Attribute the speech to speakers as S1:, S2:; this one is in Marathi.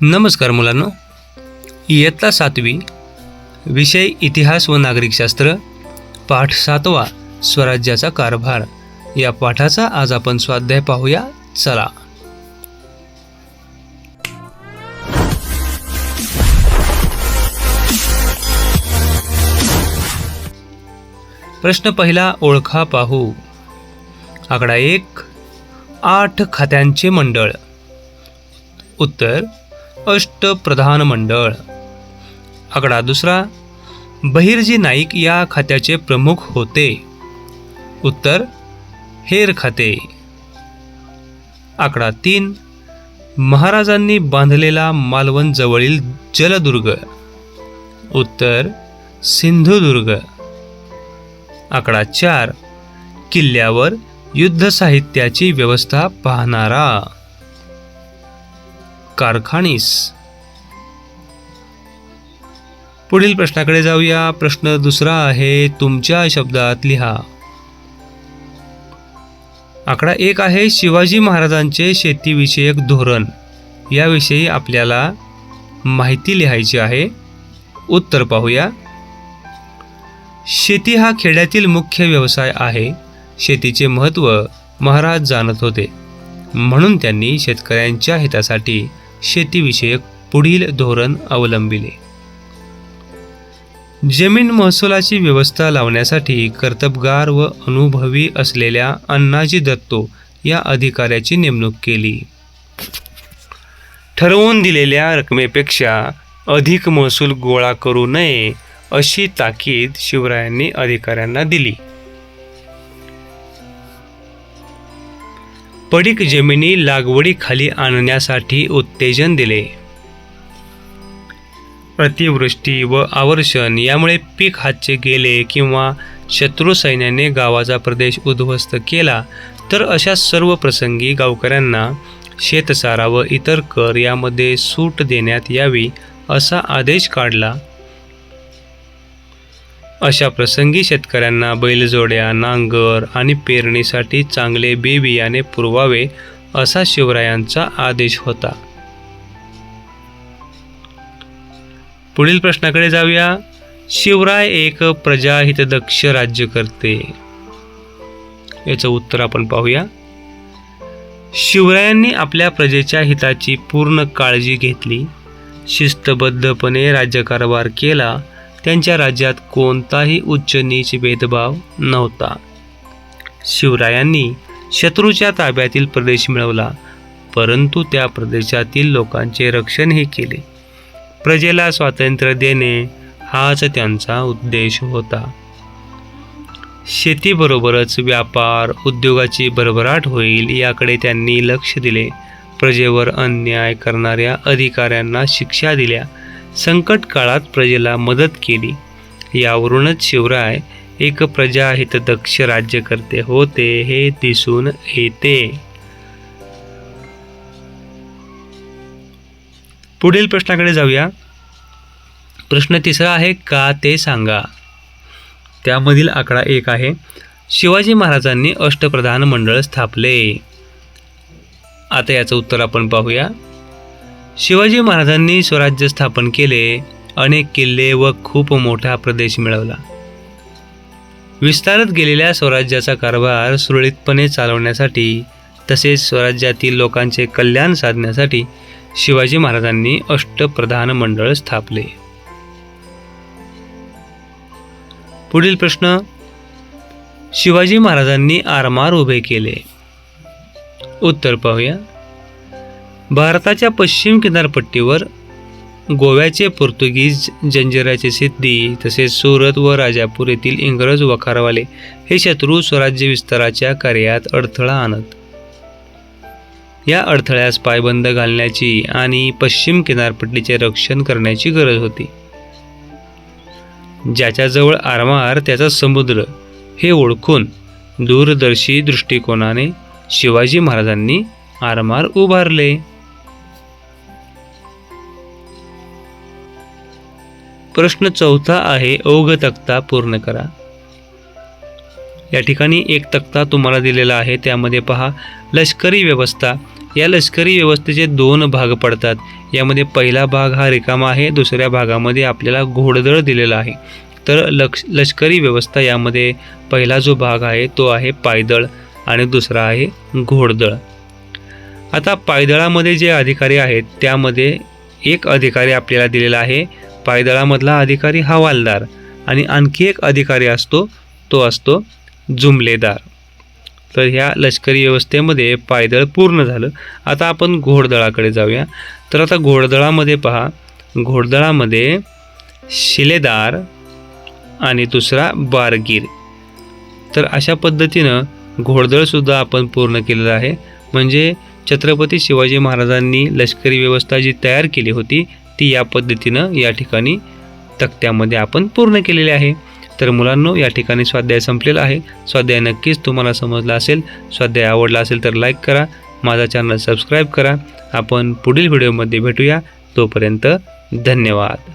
S1: नमस्कार मुलांनो. इयत्ता सातवी विषय इतिहास व नागरिकशास्त्र पाठ सातवा स्वराज्याचा कारभार. या पाठाचा आज आपण स्वाध्याय पाहूया. चला. प्रश्न पहिला ओळखा पाहू. आकडा एक आठ खात्यांचे मंडळ. उत्तर अष्टप्रधान मंडळ. आकडा दुसरा बहिर्जी नाईक या खात्याचे प्रमुख होते. उत्तर हेर खाते. आकडा तीन महाराजांनी बांधलेला मालवण जवळील जलदुर्ग. उत्तर सिंधुदुर्ग. आकडा चार किल्ल्यावर युद्ध साहित्याची व्यवस्था पाहणारा. कारखानीस. पुढील प्रश्नाकडे जाऊया. प्रश्न दुसरा आहे तुमच्या शब्दात लिहा. आकडा एक आहे शिवाजी महाराजांचे शेतीविषयक धोरण. याविषयी आपल्याला माहिती लिहायची आहे. उत्तर पाहूया. शेती हा खेड्यातील मुख्य व्यवसाय आहे. शेतीचे महत्त्व महाराज जाणत होते. म्हणून त्यांनी शेतकऱ्यांच्या हितासाठी शेतीविषयक पुढील धोरण अवलंबिले. जमीन महसुलाची व्यवस्था लावण्यासाठी कर्तबगार व अनुभवी असलेल्या अण्णाजी दत्तो या अधिकाऱ्याची नेमणूक केली. ठरवून दिलेल्या रकमेपेक्षा अधिक महसूल गोळा करू नये अशी ताकीद शिवरायांनी अधिकाऱ्यांना दिली. पडीक जमिनी लागवडीखाली आणण्यासाठी उत्तेजन दिले. अतिवृष्टी व आवर्षण यामुळे पीक हातचे गेले किंवा शत्रू सैन्याने गावाचा प्रदेश उद्ध्वस्त केला तर अशा सर्व प्रसंगी गावकऱ्यांना शेतसारा व इतर कर यामध्ये सूट देण्यात यावी असा आदेश काढला. अशा प्रसंगी शेतकऱ्यांना बैलजोड्या नांगर आणि पेरणीसाठी चांगले बी बियाणे पुरवावे असा शिवरायांचा आदेश होता. पुढील प्रश्नाकडे जाऊया. शिवराय एक प्रजाहितदक्ष राज्य करते याचं उत्तर आपण पाहूया. शिवरायांनी आपल्या प्रजेच्या हिताची पूर्ण काळजी घेतली. शिस्तबद्धपणे राज्यकारभार केला. त्यांच्या राज्यात कोणताही उच्च नीच भेदभाव नव्हता. शिवरायांनी शत्रूच्या ताब्यातील प्रदेश मिळवला परंतु त्या प्रदेशातील लोकांचे रक्षणही केले. प्रजेला स्वातंत्र्य देणे हाच त्यांचा उद्देश होता. शेतीबरोबरच व्यापार उद्योगाची भरभराट होईल याकडे त्यांनी लक्ष दिले. प्रजेवर अन्याय करणाऱ्या अधिकाऱ्यांना शिक्षा दिल्या. संकट काळात प्रजेला मदत केली. यावरूनच शिवराय एक प्रजाहितदक्ष राज्यकर्ते होते हे दिसून येते. पुढील प्रश्नाकडे जाऊया. प्रश्न तिसरा आहे का ते सांगा. त्यामधील आकडा एक आहे. शिवाजी महाराजांनी अष्टप्रधान मंडळ स्थापले. आता याचं उत्तर आपण पाहूया. शिवाजी महाराजांनी स्वराज्य स्थापन केले अनेक किल्ले व खूप मोठा प्रदेश मिळवला. विस्तारत गेलेल्या स्वराज्याचा कारभार सुरळीतपणे चालवण्यासाठी तसेच स्वराज्यातील लोकांचे कल्याण साधण्यासाठी शिवाजी महाराजांनी अष्टप्रधान मंडळ स्थापले. पुढील प्रश्न. शिवाजी महाराजांनी आरमार उभे केले. उत्तर पाहूया. भारताच्या पश्चिम किनारपट्टीवर गोव्याचे पोर्तुगीज जंजिराचे सिद्धी तसेच सुरत व राजापूर येथील इंग्रज वखारवाले हे शत्रू स्वराज्य विस्ताराच्या कार्यात अडथळा आणत. या अडथळ्यास पायबंद घालण्याची आणि पश्चिम किनारपट्टीचे रक्षण करण्याची गरज होती. ज्याच्याजवळ आरमार त्याचा समुद्र हे ओळखून दूरदर्शी दृष्टिकोनाने शिवाजी महाराजांनी आरमार उभारले. प्रश्न चौथा आहे ओघ तक्ता पूर्ण करा. या ठिकाणी एक तक्ता तुम्हाला दिलेला आहे त्यामध्ये पहा लष्करी व्यवस्था. या लष्करी व्यवस्थेचे दोन भाग पडतात. यामध्ये पहिला भाग हा रिकामा आहे दुसऱ्या भागामध्ये आपल्याला घोडदळ दिलेला आहे. तर लक्ष लष्करी व्यवस्था यामध्ये पहिला जो भाग आहे तो आहे पायदळ आणि दुसरा आहे घोडदळ. आता पायदळामध्ये जे अधिकारी आहेत त्यामध्ये एक अधिकारी आपल्याला दिलेला आहे पायदळामधला अधिकारी हवालदार आणि आणखी एक अधिकारी असतो तो असतो जुमलेदार. तर ह्या लष्करी व्यवस्थेमध्ये पायदळ पूर्ण झालं. आता आपण घोडदळाकडे जाऊया. तर आता घोडदळामध्ये पहा. घोडदळामध्ये शिलेदार आणि दुसरा बारगीर. तर अशा पद्धतीनं घोडदळसुद्धा आपण पूर्ण केलेलं आहे. म्हणजे छत्रपती शिवाजी महाराजांनी लष्करी व्यवस्था जी तयार केली होती ती या पद्धतीनं या ठिकाणी तक्त्यामध्ये आपण पूर्ण केलेली आहे. तर मुलांनो या ठिकाणी स्वाध्याय संपलेला आहे. स्वाध्याय नक्कीच तुम्हाला समजला असेल. स्वाध्याय आवडला असेल तर लाईक करा. माझा चॅनल सबस्क्राईब करा. आपण पुढील व्हिडिओमध्ये भेटूया. तोपर्यंत धन्यवाद.